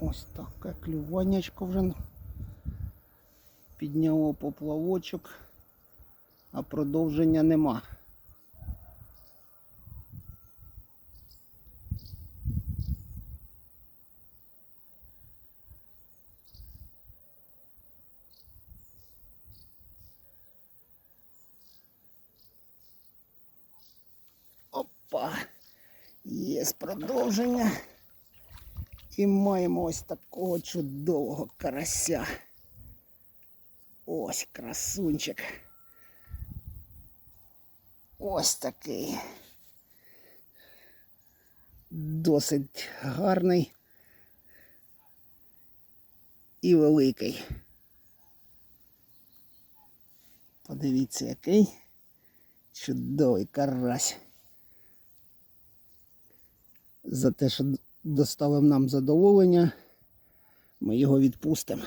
Ось таке клюваннячко вже підняло поплавочок, а продовження нема. Опа! Є продовження. І маємо ось такого чудового карася. Ось красунчик. Ось такий. Досить гарний і великий. Подивіться, який чудовий карась. За те, що доставив нам задоволення, ми його відпустимо.